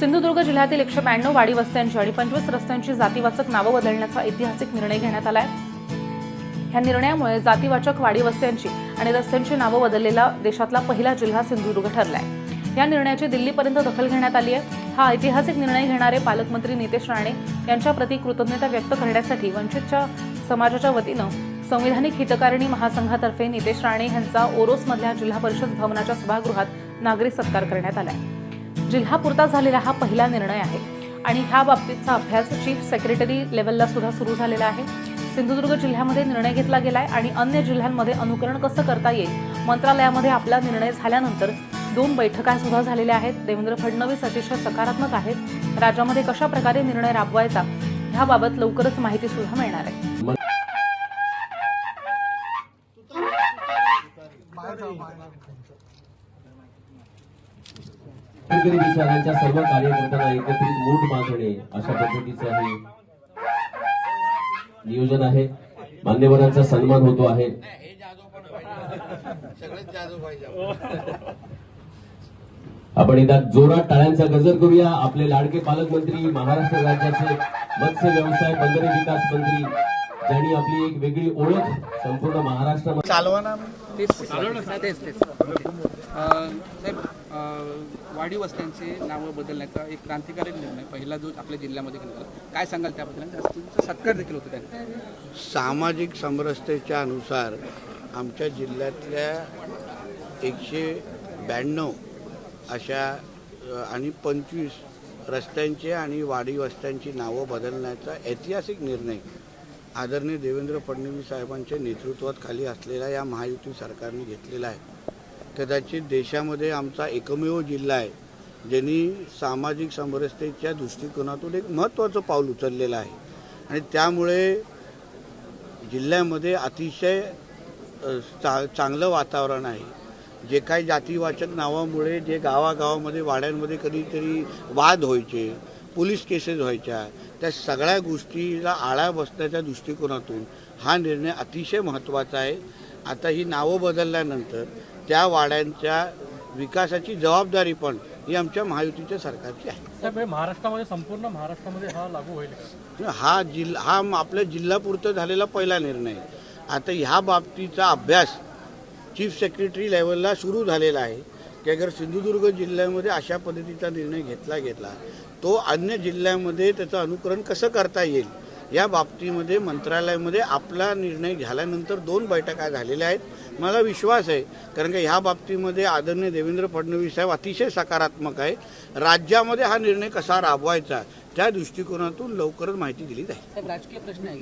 सिंधुदुर्ग जिल्ह्यातील एकशे ब्याण्णव वाडी वस्त्यांची आणि पंचवीस रस्त्यांची जातीवाचक नावं बदलण्याचा ऐतिहासिक निर्णय घेण्यात आलाय. ह्या निर्णयामुळे जातीवाचक वाडी वस्त्यांची आणि रस्त्यांची नावं बदललेला देशातला पहिला जिल्हा सिंधुदुर्ग ठरलाय. या निर्णयाची दिल्लीपर्यंत दखल घेण्यात आली आहे. हा ऐतिहासिक निर्णय घेणारे पालकमंत्री नितेश राणे यांच्याप्रती कृतज्ञता व्यक्त करण्यासाठी वंचितच्या समाजाच्या वतीनं संविधानिक हितकारिणी महासंघातर्फे नितेश राणे यांचा ओरोसमधल्या जिल्हा परिषद भवनाच्या सभागृहात नागरी सत्कार करण्यात आलाय. जिल्हापुरता झालेला हा पहिला निर्णय आहे. आणि ह्या बाबतीतचा अभ्यास चीफ सेक्रेटरी लेवलला सुद्धा सुरू झालेला आहे. सिंधुदुर्ग जिल्ह्यामध्ये निर्णय घेतला गेलाय आणि अन्य जिल्ह्यांमध्ये अनुकरण कसं करता येईल मंत्रालयामध्ये आपला निर्णय झाल्यानंतर दोन बैठका सुद्धा झालेल्या आहेत. देवेंद्र फडणवीस अतिशय सकारात्मक आहेत. राज्यामध्ये कशा प्रकारे निर्णय राबवायचा ह्याबाबत लवकरच माहिती सुद्धा मिळणार आहे. कुठेतरी विचारांच्या सर्व कार्यकर्त्यांना एकत्रित मूठ बांधणे अशा पद्धतीचं हे नियोजन आहे. मान्यवरांचा सन्मान होतो आहे. आपण एकदा जोरात टाळ्यांचा गजर करूया. आपले लाडके पालकमंत्री महाराष्ट्र राज्याचे मत्स्य व्यवसाय बंदरे विकास मंत्री ज्यांनी आपली एक वेगळी ओळख संपूर्ण महाराष्ट्रामध्ये वाढीव वस्त्यांचे नावं बदलण्याचा एक क्रांतिकारक निर्णय पहिला जो आपल्या जिल्ह्यामध्ये घेतला. काय सांगाल त्याबद्दल? सत्कार देखील होतो त्यांनी. सामाजिक समरसतेच्या अनुसार आमच्या जिल्ह्यातल्या एकशे ब्याण्णव अशा आणि पंचवीस रस्त्यांचे आणि वाडी वस्त्यांची नावं बदलण्याचा ऐतिहासिक निर्णय आदरणीय देवेंद्र फडणवीस साहेबांच्या नेतृत्वात खाली असलेल्या या महायुती सरकारने घेतलेला आहे. कदाचित देशामध्ये आमचा एकमेव जिल्हा आहे ज्यांनी सामाजिक समरसतेच्या दृष्टिकोनातून एक महत्त्वाचं पाऊल उचललेलं आहे. आणि त्यामुळे जिल्ह्यामध्ये अतिशय चा चांगलं वातावरण आहे. जे काही जातीवाचक नावामुळे जे गावागावामध्ये वाड्यांमध्ये कधीतरी वाद व्हायचे पोलीस केसेस व्हायच्या त्या सगळ्या गोष्टीला आळा बसण्याच्या दृष्टिकोनातून हा निर्णय अतिशय महत्त्वाचा आहे आता ही नावं बदलल्यानंतर त्या वाड्यांच्या विकासाची जबाबदारी पण ही आमच्या महायुतीच्या सरकारची आहे महाराष्ट्रामध्ये संपूर्ण महाराष्ट्रामध्ये हा लागू होईल? हा जिल्हा हा आपल्या जिल्हापुरतं झालेला पहिला निर्णय. आता ह्या बाबतीचा अभ्यास चीफ सेक्रेटरी लेवलला सुरू झालेला आहे की अगर सिंधुदुर्ग जिल्ह्यामध्ये अशा पद्धतीचा निर्णय घेतला गेला. तो अन्य जिल्ह्यामध्ये त्याचं अनुकरण कसं करता येईल? या बाबतीमध्ये मंत्रालयामध्ये आपला निर्णय झाल्यानंतर दोन बैठका झालेल्या आहेत. मला विश्वास आहे कारण का ह्या बाबतीमध्ये आदरणीय देवेंद्र फडणवीस साहेब अतिशय सकारात्मक आहे. राज्यामध्ये हा निर्णय कसा राबवायचा त्या दृष्टिकोनातून लवकरच माहिती दिली जाईल. राजकीय प्रश्न आहे.